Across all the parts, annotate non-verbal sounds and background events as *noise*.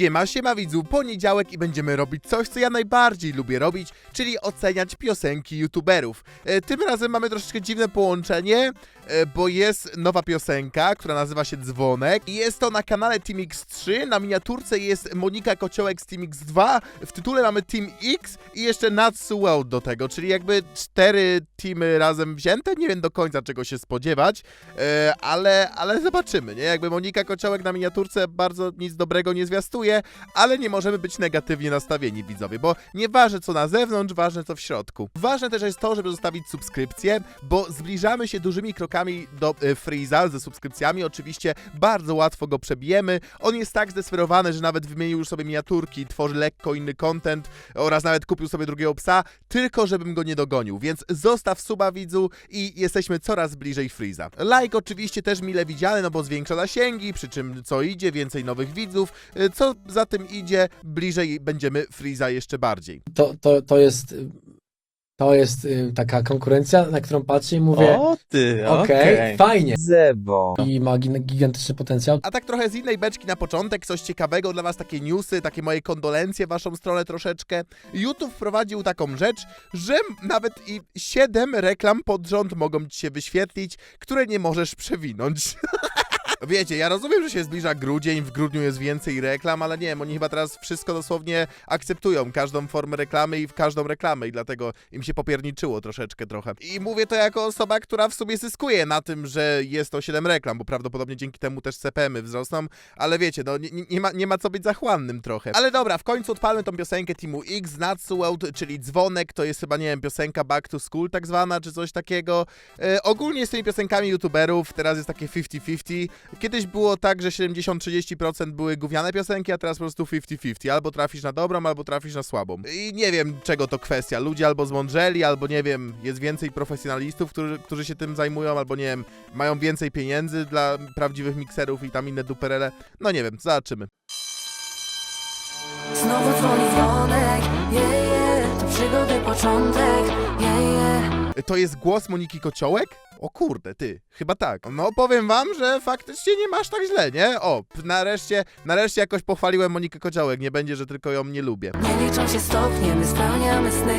Siema, siema widzu, poniedziałek i będziemy robić coś, co ja najbardziej lubię robić, czyli oceniać piosenki youtuberów. E, tym razem mamy troszeczkę dziwne połączenie, bo jest nowa piosenka, która nazywa się Dzwonek i jest to na kanale Team X3, na miniaturce jest Monika Kociołek z Team X2, w tytule mamy Team X i jeszcze Natsu World do tego, czyli jakby cztery teamy razem wzięte, nie wiem do końca czego się spodziewać, e, ale, ale zobaczymy, nie? Jakby Monika Kociołek na miniaturce bardzo nic dobrego nie zwiastuje, ale nie możemy być negatywnie nastawieni, widzowie, bo nieważne co na zewnątrz, ważne co w środku. Ważne też jest to, żeby zostawić subskrypcję, bo zbliżamy się dużymi krokami do e, Freeza ze subskrypcjami. Oczywiście bardzo łatwo go przebijemy. On jest tak zdesperowany, że nawet wymienił już sobie miniaturki, tworzy lekko inny content oraz nawet kupił sobie drugiego psa, tylko żebym go nie dogonił. Więc zostaw suba widzu i jesteśmy coraz bliżej Freeza. Like oczywiście też mile widziany, no bo zwiększa zasięgi, przy czym co idzie, więcej nowych widzów, y, co za tym idzie, bliżej będziemy Freeza jeszcze bardziej. to, to, to jest to jest y, taka konkurencja, na którą patrzę i mówię, O ty, okej, okej. fajnie. Zebo. I ma gin- gigantyczny potencjał. A tak trochę z innej beczki na początek, coś ciekawego dla was, takie newsy, takie moje kondolencje w waszą stronę troszeczkę. YouTube wprowadził taką rzecz, że nawet i 7 reklam pod rząd mogą ci się wyświetlić, które nie możesz przewinąć. *laughs* Wiecie, ja rozumiem, że się zbliża grudzień, w grudniu jest więcej reklam, ale nie wiem, oni chyba teraz wszystko dosłownie akceptują, każdą formę reklamy i w każdą reklamę i dlatego im się popierniczyło troszeczkę trochę. I mówię to jako osoba, która w sumie zyskuje na tym, że jest to 7 reklam, bo prawdopodobnie dzięki temu też CPM-y wzrosną, ale wiecie, no nie, nie, ma, nie ma co być zachłannym trochę. Ale dobra, w końcu odpalmy tą piosenkę Teamu X, Natsu World, czyli Dzwonek, to jest chyba, nie wiem, piosenka Back to School tak zwana, czy coś takiego. E, ogólnie z tymi piosenkami youtuberów teraz jest takie 50-50. Kiedyś było tak, że 70-30% były gówniane piosenki, a teraz po prostu 50-50. Albo trafisz na dobrą, albo trafisz na słabą. I nie wiem, czego to kwestia. Ludzie albo zmądrzeli, albo nie wiem, jest więcej profesjonalistów, którzy, którzy się tym zajmują, albo nie wiem, mają więcej pieniędzy dla prawdziwych mikserów i tam inne duperele. No nie wiem, zobaczymy. Znowu dzwoni dzwonek, yeah, to przygody początek, yeah. To jest głos Moniki Kociołek? O kurde, ty, chyba tak. No powiem wam, że faktycznie nie masz tak źle, nie? O, p- nareszcie, nareszcie jakoś pochwaliłem Monikę Kociołek, nie będzie, że tylko ją nie lubię. Nie liczą się stopnie, my spełniamy sny,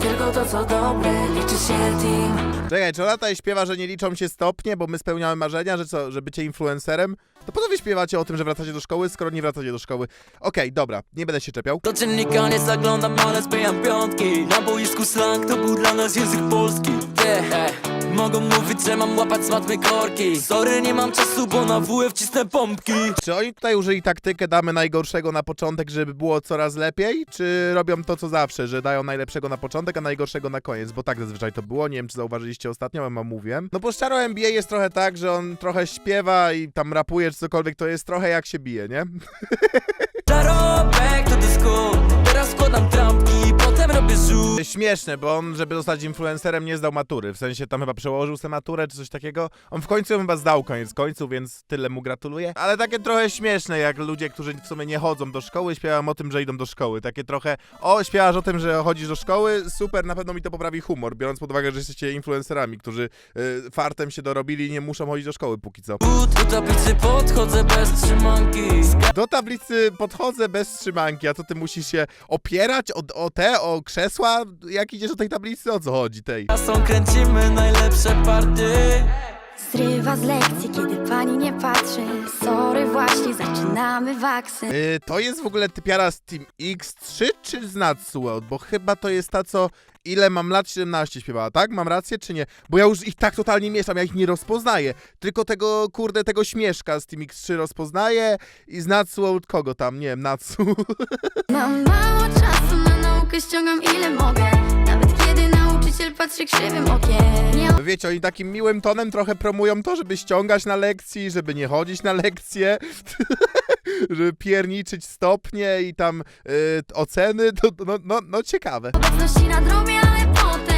tylko to co dobre, liczy się team. Czekaj, czy ona tutaj śpiewa, że nie liczą się stopnie, bo my spełniamy marzenia, że co, że bycie influencerem? To po co wy śpiewacie o tym, że wracacie do szkoły, skoro nie wracacie do szkoły? Okej, dobra, nie będę się czepiał. Do dziennika nie zaglądam, ale zbijam piątki Na boisku slang to był dla nas język polski ej, mogą mówić, że mam łapać matmy korki Sorry, nie mam czasu, bo na WF cisnę pompki Czy oni tutaj użyli taktykę damy najgorszego na początek, żeby było coraz lepiej? Czy robią to co zawsze, że dają najlepszego na początek, a najgorszego na koniec? Bo tak zazwyczaj to było, nie wiem czy zauważyliście ostatnio, ale mówiłem. No bo Szczaro NBA jest trochę tak, że on trochę śpiewa i tam rapuje czy cokolwiek, to jest trochę jak się bije, nie? *laughs* Zarobek to trampki, Śmieszne, bo on, żeby zostać influencerem, nie zdał matury. W sensie tam chyba przełożył sobie maturę czy coś takiego. On w końcu ją chyba zdał koniec końców, więc tyle mu gratuluję. Ale takie trochę śmieszne, jak ludzie, którzy w sumie nie chodzą do szkoły, śpiewają o tym, że idą do szkoły. Takie trochę, o, śpiewasz o tym, że chodzisz do szkoły, super, na pewno mi to poprawi humor, biorąc pod uwagę, że jesteście influencerami, którzy y, fartem się dorobili i nie muszą chodzić do szkoły póki co. Do tablicy podchodzę bez trzymanki Do tablicy podchodzę bez trzymanki, a to ty musisz się opierać o, o te, o krzesła? Jak idziesz do tej tablicy? O co chodzi tej? Kasą kręcimy najlepsze party Zrywa z lekcji, kiedy pani nie patrzy Sorry, właśnie zaczynamy waksy Y, to jest w ogóle typiara z Team X3 czy z Natsu World? Bo chyba to jest ta, co ile mam lat 17 śpiewała, tak? Mam rację czy nie? Bo ja już ich tak totalnie mieszam, ja ich nie rozpoznaję. Tylko tego, kurde, tego śmieszka z Team X3 rozpoznaję i z Natsu World kogo tam? Nie wiem, Natsu. Mam mało czasu na naukę, ściągam ile mogę Nawet kiedy nauczyciel patrzy krzywym okiem Nie Wiecie, oni takim miłym tonem trochę promują to, żeby ściągać na lekcji, żeby nie chodzić na lekcje, *laughs* żeby pierniczyć stopnie i tam y, oceny. To, no, no, no ciekawe. obecności na drobie, ale potem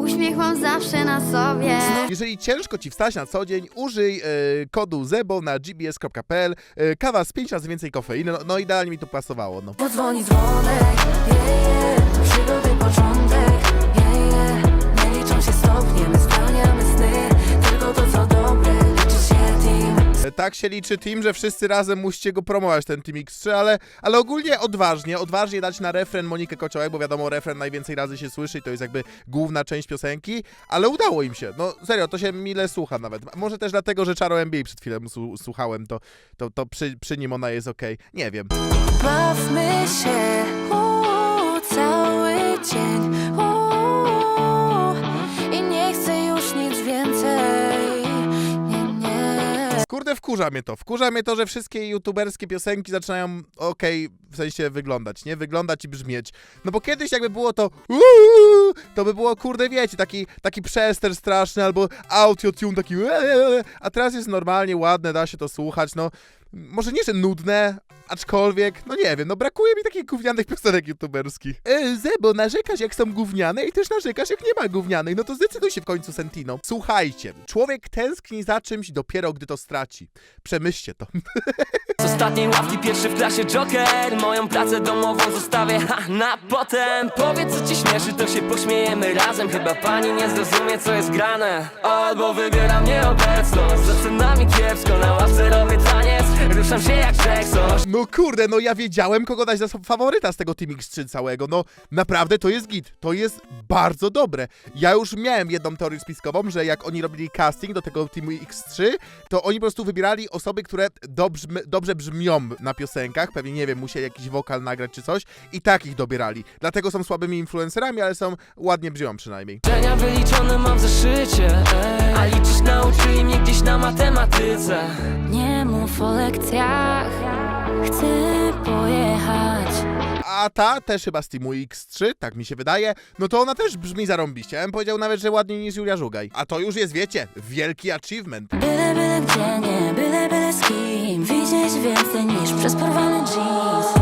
Uśmiech mam zawsze na sobie Jeżeli ciężko ci wstać na co dzień, użyj e, kodu ZEBO na gbs.pl. E, kawa z 5 razy więcej kofeiny. No, no idealnie mi to pasowało. No. Podzwoni dzwonek, yeah, yeah, przygody początek, Tak się liczy team, że wszyscy razem musicie go promować, ten Team X3, ale, ale ogólnie odważnie, odważnie dać na refren Monikę Kociołek, bo wiadomo, refren najwięcej razy się słyszy i to jest jakby główna część piosenki, ale udało im się. No serio, to się mile słucha nawet. Może też dlatego, że Czaro NBA przed chwilą słuchałem, to, to, to przy, przy nim ona jest okej. Nie wiem. Bawmy się uuu, cały dzień wkurza mnie to. Wkurza mnie to, że wszystkie youtuberskie piosenki zaczynają okej, w sensie wyglądać, nie? Wyglądać i brzmieć. No bo kiedyś jakby było to to by było, kurde, wiecie, taki, taki przester straszny albo auto-tune taki eee, a teraz jest normalnie, ładne, da się to słuchać, no. Może nie, że nudne, aczkolwiek, no nie wiem, no brakuje mi takich gównianych piosenek youtuberskich. E, Zebo, narzekasz jak są gówniane i też narzekasz jak nie ma gównianych, no to zdecyduj się w końcu Sentino. Słuchajcie, człowiek tęskni za czymś dopiero gdy to straci. Przemyślcie to. Z ostatniej ławki pierwszy w klasie Joker Moją pracę domową zostawię ha, na potem Powiedz co ci śmieszy, to się pośmiejemy razem Chyba pani nie zrozumie co jest grane Albo wybieram nieobecność Za cenami kiepsko, na ławce robię taniec Ruszam się jak Jackson No kurde, no ja wiedziałem, kogo dać za faworyta z tego Team X3 całego. No naprawdę to jest git. To jest bardzo dobre. Ja już miałem jedną teorię spiskową, że jak oni robili casting do tego Teamu X3, to oni po prostu wybierali osoby, które dobrze, dobrze brzmią na piosenkach. Pewnie, nie wiem, musieli jakiś wokal nagrać czy coś. I tak ich dobierali. Dlatego są słabymi influencerami, ale są ładnie brzmią przynajmniej. Wyliczone mam w zeszycie ej. Na matematyce Nie mów o lekcjach Chcę pojechać A ta też chyba z Teamu X3, tak mi się wydaje, no to ona też brzmi zarąbiście. Ja bym powiedział nawet, że ładniej niż Julia Żugaj. A to już jest, wiecie, wielki achievement. Byle, byle gdzie, nie byle, byle z kim Widzieć więcej niż przez porwany jeans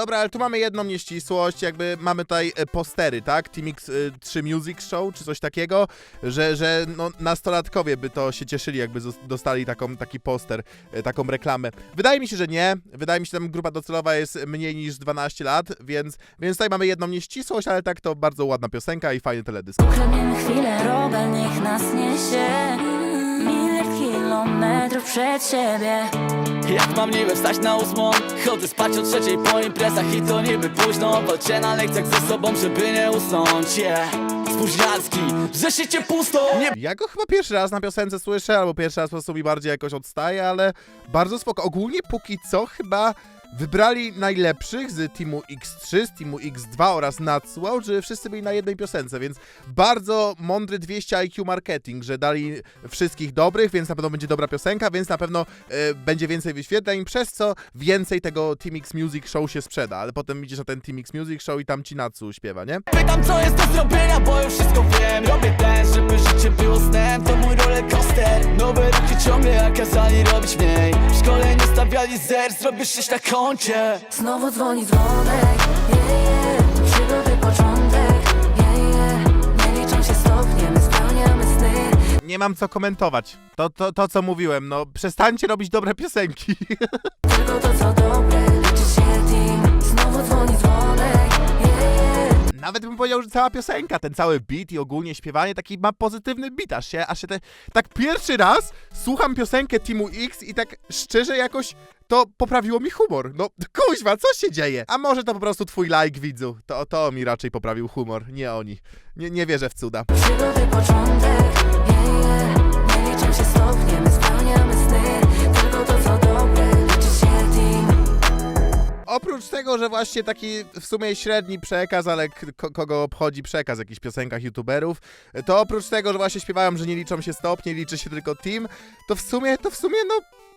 Dobra, ale tu mamy jedną nieścisłość, jakby mamy tutaj e, postery, tak? Team X3 Music Show, czy coś takiego, że, że no, nastolatkowie by to się cieszyli, jakby dostali taką, taki poster, e, taką reklamę. Wydaje mi się, że nie. Wydaje mi się, że tam grupa docelowa jest mniej niż 12 lat, więc, więc tutaj mamy jedną nieścisłość, ale tak to bardzo ładna piosenka i fajny teledysk. Ukradniemy chwilę, robel niech nas niesie Miliard kilometrów przed siebie Jak mam niby wstać na ósmą Chodzę spać o trzeciej po imprezach i to niby późno Walczę na lekcjach ze sobą, żeby nie usnąć yeah. Spóźnialski, że się cię pusto Nie Ja go chyba pierwszy raz na piosence słyszę, albo pierwszy raz po prostu mi bardziej jakoś odstaje, ale bardzo spoko. Ogólnie póki co chyba wybrali najlepszych z Teamu X3, z Teamu X2 oraz Natsuo, że wszyscy byli na jednej piosence, więc bardzo mądry 200 IQ marketing, że dali wszystkich dobrych, więc na pewno będzie dobra piosenka, więc na pewno e, będzie więcej wyświetleń, przez co więcej tego Team X Music Show się sprzeda, ale potem idziesz na ten Team X Music Show i tam ci Natsu śpiewa, nie? Pytam co jest do zrobienia, bo już wszystko wiem. Robię ten, żeby życie było snem To mój rollercoaster Nowe ruchy ciągle, a kazali robić mniej stawiali zer, zrobisz sześć na koncie Znowu dzwoni dzwonek yeah, yeah. To przygody początek yeah, yeah. Nie liczą się stopnie, my spełniamy sny Nie mam co komentować. To, to, to co mówiłem, no przestańcie robić dobre piosenki. *laughs* Tylko to co dobre, powiedział, że cała piosenka, ten cały beat i ogólnie śpiewanie taki ma pozytywny beat, aż się, aż się te, tak pierwszy raz słucham piosenkę Teamu X i tak szczerze jakoś to poprawiło mi humor. No *laughs* kuźwa, co się dzieje? A może to po prostu twój like widzu, to, to mi raczej poprawił humor, nie oni. Nie, nie wierzę w cuda. Początek yeah. Nie liczą się stopnie, my spełniamy sny Tylko to co team Oprócz tego, że właśnie taki w sumie średni przekaz, ale kogo obchodzi przekaz w jakichś piosenkach youtuberów, to oprócz tego, że właśnie śpiewają, że nie liczą się stopnie, liczy się tylko team, to w sumie, to w sumie, no,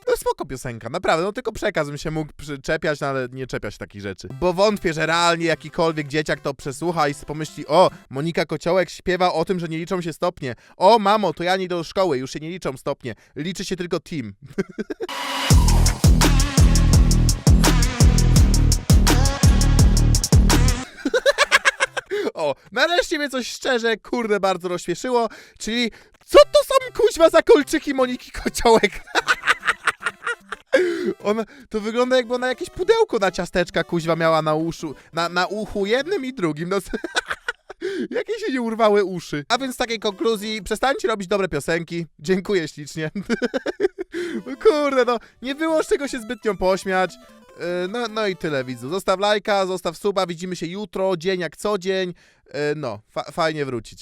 no spoko piosenka, naprawdę, no tylko przekaz bym się mógł przyczepiać, no ale nie czepiać takich rzeczy. Bo wątpię, że realnie jakikolwiek dzieciak to przesłucha i pomyśli, o, Monika Kociołek śpiewa o tym, że nie liczą się stopnie. O, mamo, to ja nie do szkoły, już się nie liczą stopnie, liczy się tylko team. *laughs* O, nareszcie mnie coś szczerze, kurde, bardzo rozśmieszyło, czyli co to są kuźwa za kolczyki Moniki Kociołek? *laughs* Ona, to wygląda jakby ona jakieś pudełko na ciasteczka kuźwa miała na uszu, na, na uchu jednym i drugim, no *laughs* Jakie się nie urwały uszy. A więc w takiej konkluzji, przestańcie robić dobre piosenki. Dziękuję ślicznie. *laughs* Kurde, no, nie było z czego się zbytnio pośmiać. Yy, No, no i tyle, widzu. Zostaw lajka, zostaw suba, widzimy się jutro, dzień jak co dzień. Yy, No, fa fajnie wrócić.